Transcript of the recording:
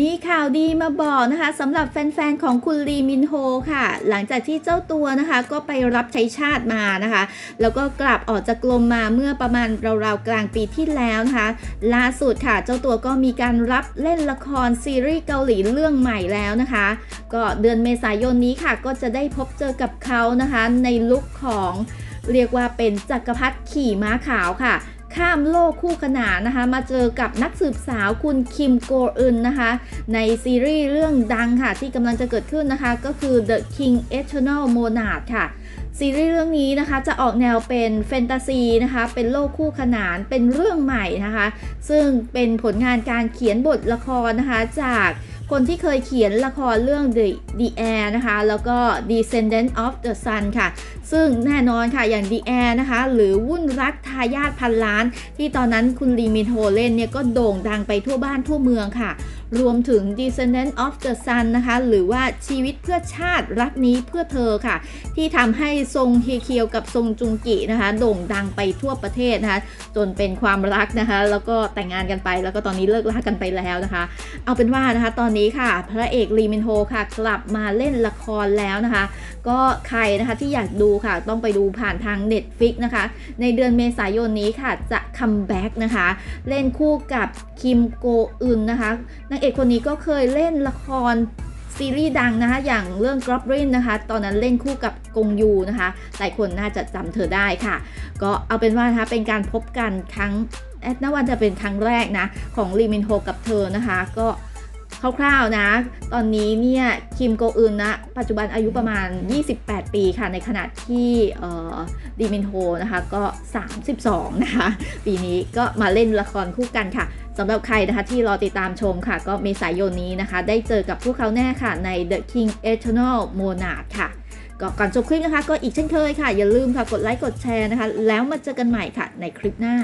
มีข่าวดีมาบอกนะคะสำหรับแฟนๆ ของคุณลีมินโฮค่ะ หลังจากที่เจ้าตัวนะคะก็ไปรับใช้ชาติมานะคะ แล้วก็กลับออกจากกรมมาเมื่อประมาณราวๆกลางปีที่แล้วนะคะล่าสุดค่ะเจ้าตัวก็มีการรับเล่นละครซีรีส์เกาหลีเรื่องใหม่แล้วนะคะ ก็เดือนเมษายนนี้ค่ะ ก็จะได้พบเจอกับเขานะคะ ในลุคของเรียกว่าเป็นจักรพรรดิขี่ม้าขาวค่ะ ข้ามโลกคู่ขนานนะคะ มาเจอกับนักสืบสาวคุณคิมโกอึนนะคะ ในซีรีส์เรื่องดังค่ะ ที่กำลังจะเกิดขึ้นนะคะ ก็คือ The King Eternal Monarch ค่ะซีรีส์เรื่องนี้นะคะจะออกแนวเป็นแฟนตาซีนะคะ เป็นโลกคู่ขนานเป็นเรื่องใหม่นะคะ ซึ่งเป็นผลงานการเขียนบทละครนะคะจาก คนที่เคยเขียนละครเรื่อง The The Air นะคะ แล้วก็ Descendant of the Sun ค่ะ ซึ่งแน่นอนค่ะอย่าง The Air นะคะ หรือวุ่นรักทายาทพันล้าน ที่ตอนนั้นคุณลีมินโฮเล่นเนี่ยก็โด่งดังไปทั่วบ้านทั่วเมืองค่ะ รวมถึง Descendant of the Sun นะคะ หรือว่าชีวิตเพื่อชาติรักนี้เพื่อเธอค่ะ ที่ทำให้ทรงเฮเคียวกับทรงจุงกินะคะ โด่งดังไปทั่วประเทศนะคะ จนเป็นความรักนะคะ แล้วก็แต่งงานกันไป แล้วก็ตอนนี้เลิกลากันไปแล้วนะคะ เอาเป็นว่านะคะตอนนี้ค่ะ พระเอกลีมินโฮค่ะ กลับมาเล่นละครแล้วนะคะ ก็ใครนะคะที่อยากดูค่ะ ต้องไปดูผ่านทาง Netflix นะคะ ในเดือนเมษายนนี้ค่ะ จะคัมแบ็กนะคะ เล่นคู่กับคิมโกอึนนะคะนางเอกคนนี้ก็เคยเล่นละครซีรีส์ดังนะคะอย่างเรื่อง g o b l i n นะคะ ตอนนั้นเล่นคู่กับกงยูนะคะหลายคนน่าจะจำเธอได้ค่ะ ก็เอาเป็นว่านะคะเป็นการพบกันครั้งแอดนาวันจะเป็นครั้งแรกนะ ของลีมินโฮกับเธอนะคะ ก็ คร่าวๆนะ ตอนนี้เนี่ยคิมโกอึนนะปัจจุบันอายุประมาณ 28 ปีค่ะ ในขณะที่เอ่อลีมินโฮนะคะก็ 32 นะคะ ปีนี้ก็มาเล่นละครคู่กันค่ะสำหรับใครนะคะที่รอติดตามชมค่ะ ก็เมษายนนี้นะคะ ได้เจอกับพวกเขาแน่ค่ะ ใน The King Eternal Monarch ค่ะก็ก่อนจบคลิปนะคะ ก็อีกเช่นเคยค่ะ อย่าลืมค่ะ กดไลค์ กดแชร์นะคะ แล้วมาเจอกันใหม่ค่ะ ในคลิปหน้า